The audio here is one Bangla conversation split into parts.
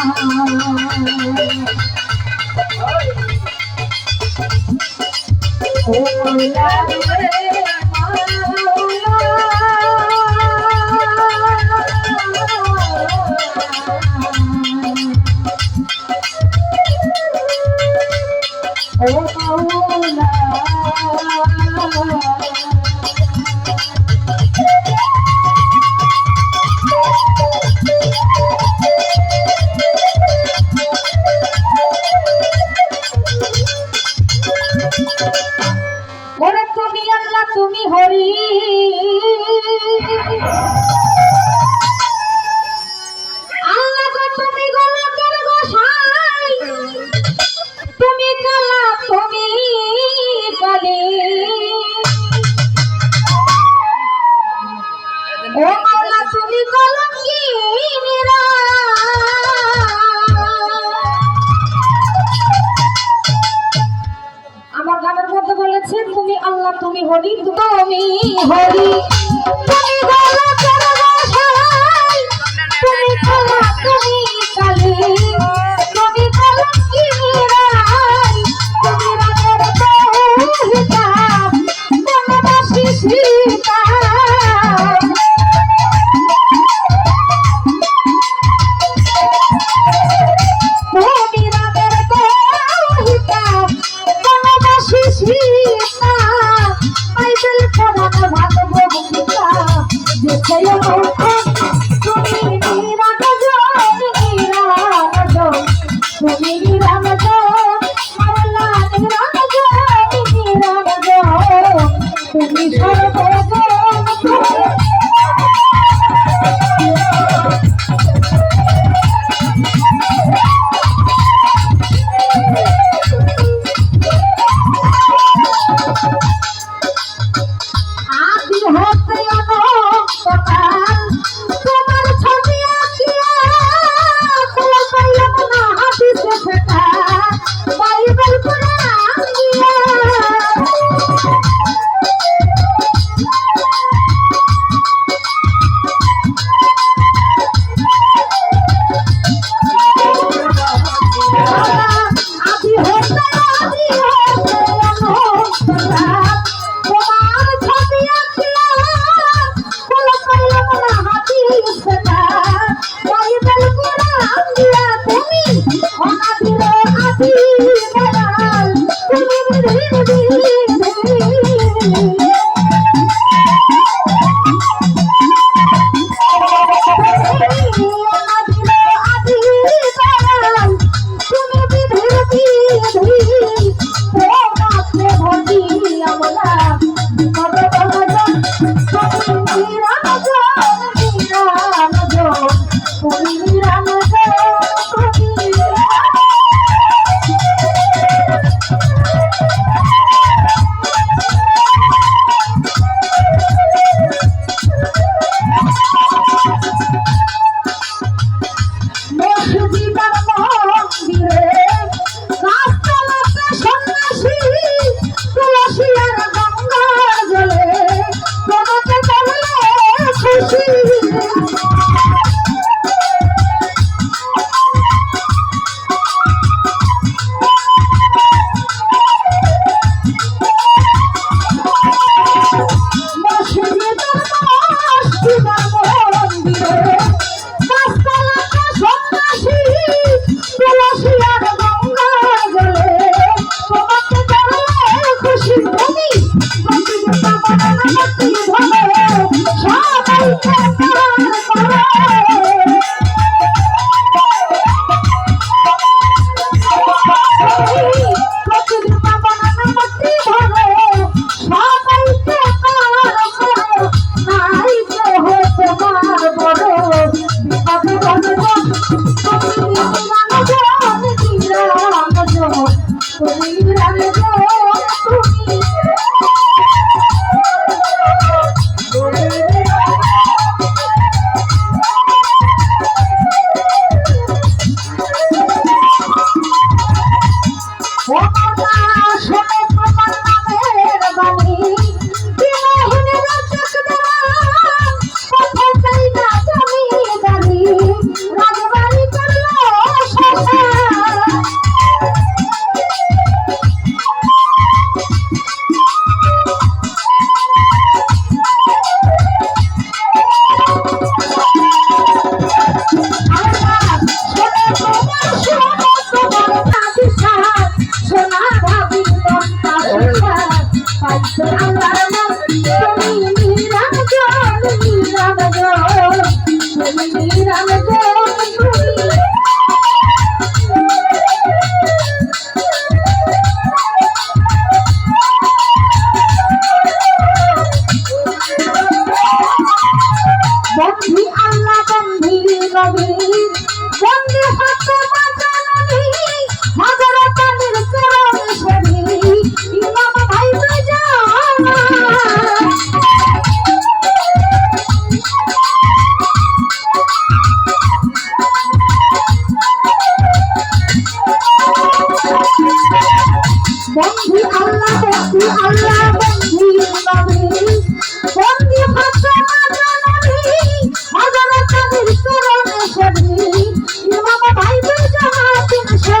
Oh, গানের মধ্যে বলেছে তুমি আল্লাহ তুমি হরি তুমি হরি তুমি বলো তুমি তুমি entire body. ভাই তো যা তিনশো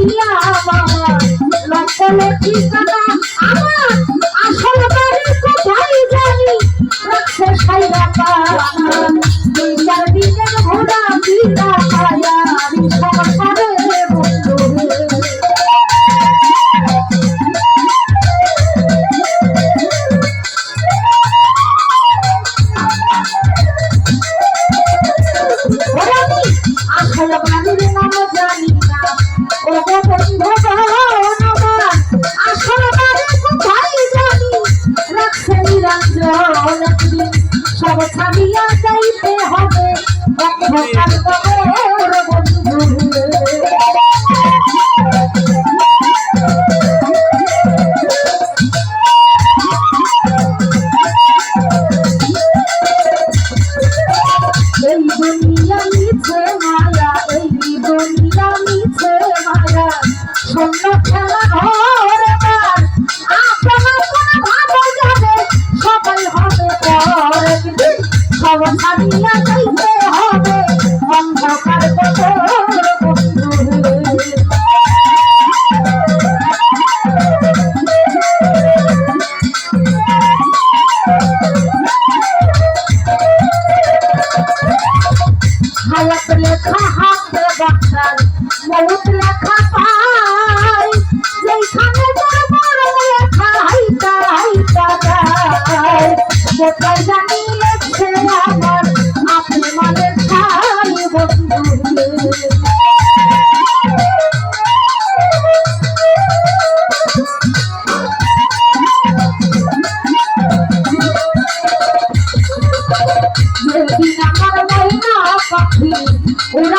দিয়া বাবা লক্ষণের ঠিকানা আমার আসল বাড়ি কোথায় জানি? রাখছে সাই রাখা সাবধান না যাইতে হবে। অন্ধকার হায়াত লেখা হাতে বাঁচার মৌত লেখা পাই। যেখানে বড় বড় লেখা হাইতা হাইতা যায় কোথায় জানি ওরা